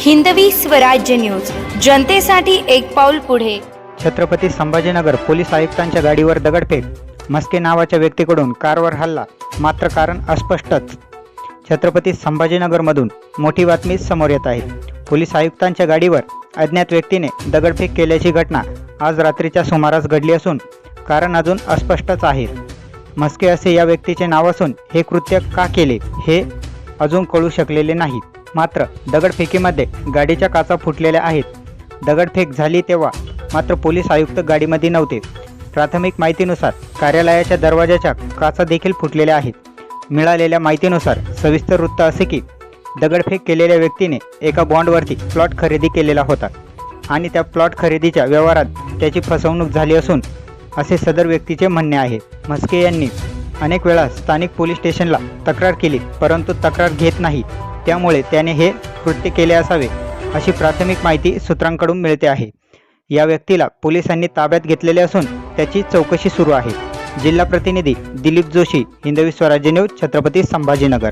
Hindavi Swarajya news. जनतेसाठी एक पाऊल पुढे. छत्रपती संभाजीनगर पोलीस आयुक्तांच्या गाडीवर दगडफेक. मस्के नावाच्या व्यक्तीकडून कारवर हल्ला मात्र कारण अस्पष्टच. छत्रपती संभाजीनगरमधून मोठी बातमी समोर येत आहे. पोलीस आयुक्तांच्या गाडीवर अज्ञात व्यक्तीने दगडफेक केल्याची घटना आज रात्रीच्या सुमारास घडली असून कारण अजून अस्पष्टच आहे. मस्के असे या व्यक्तीचे नाव असून हे कृत्य का केले हे अजून कळू शकलेले नाही. मात्र दगडफेकीमध्ये गाडीच्या काचा फुटलेल्या आहेत. दगडफेक झाली तेव्हा मात्र पोलीस आयुक्त गाडीमध्ये नव्हते. प्राथमिक माहितीनुसार कार्यालयाच्या दरवाजाच्या काचा देखील फुटलेल्या आहेत. मिळालेल्या माहितीनुसार सविस्तर वृत्त असे की दगडफेक केलेल्या व्यक्तीने एका बॉन्डवरती प्लॉट खरेदी केलेला होता आणि त्या प्लॉट खरेदीच्या व्यवहारात त्याची फसवणूक झाली असून असे सदर व्यक्तीचे म्हणणे आहे. म्हस्के यांनी अनेक वेळा स्थानिक पोलीस स्टेशनला तक्रार केली परंतु तक्रार घेत नाही. त्यामुळे त्याने हे कृत्य केले असावे अशी प्राथमिक माहिती सूत्रांकडून मिळते आहे. या व्यक्तीला पोलिसांनी ताब्यात घेतलेले असून त्याची चौकशी सुरू आहे. जिल्हा प्रतिनिधी दिलीप जोशी हिंदवी स्वराज्य न्यूज छत्रपती संभाजीनगर.